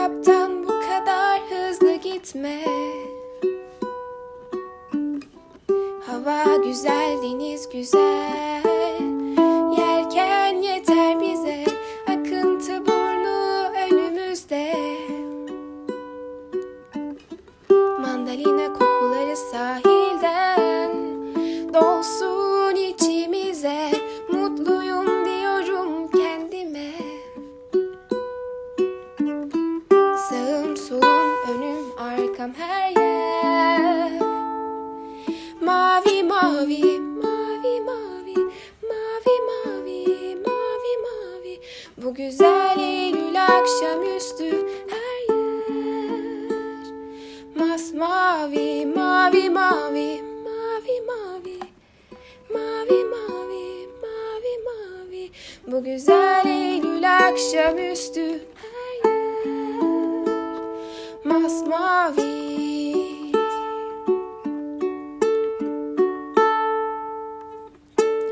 Kitaptan bu kadar hızlı gitme. Hava güzel, deniz güzel. Yelken yeter bize Akıntı burnu önümüzde. Mandalina kokuları sahilden Dolsun. arkam her yer. Mavi mavi mavi mavi mavi mavi mavi mavi. Bu güzel Eylül akşamüstü her yer. Masmavi mavi mavi mavi mavi. Mavi mavi mavi mavi. Bu güzel Eylül akşamüstü her Masmavi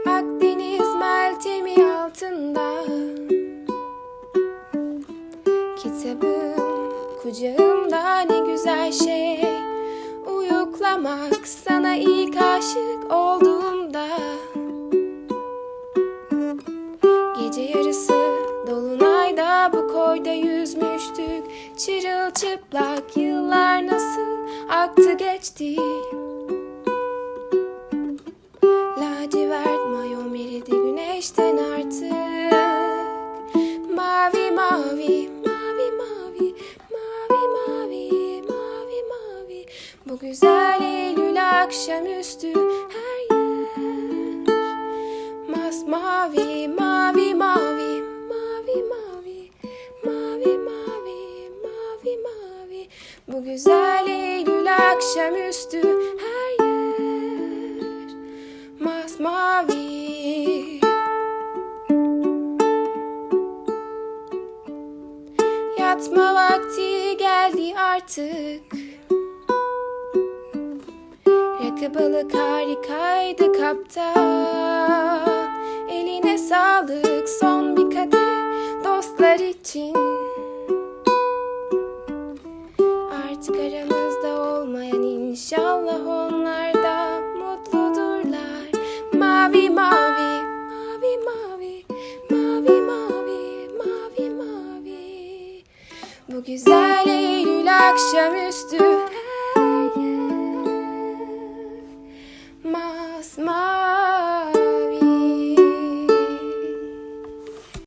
Akdeniz meltemi altında. Kitabım kucağımda ne güzel şey. Uyuklamak sana ilk aşık olduğumda. Gece yarısı dolunayda bu koyda yüzmüştük Çırılçıplak yıllar nasıl aktı geçti? Lacivert mayon eridi güneşten artık. Mavi mavi mavi mavi mavi mavi mavi mavi. Bu güzel Eylül akşamüstü her yer. Masmavi mavi mavi mavi Eylül akşamüstü her yer Masmavi. Yatma vakti geldi artık. Rakı balık harikaydı kaptan. Eline sağlık son bir kadeh dostlar için İnşallah onlar da mutludurlar. Mavi mavi, mavi mavi, mavi mavi, mavi mavi. Bu güzel Eylül akşamüstü her yer. Masmavi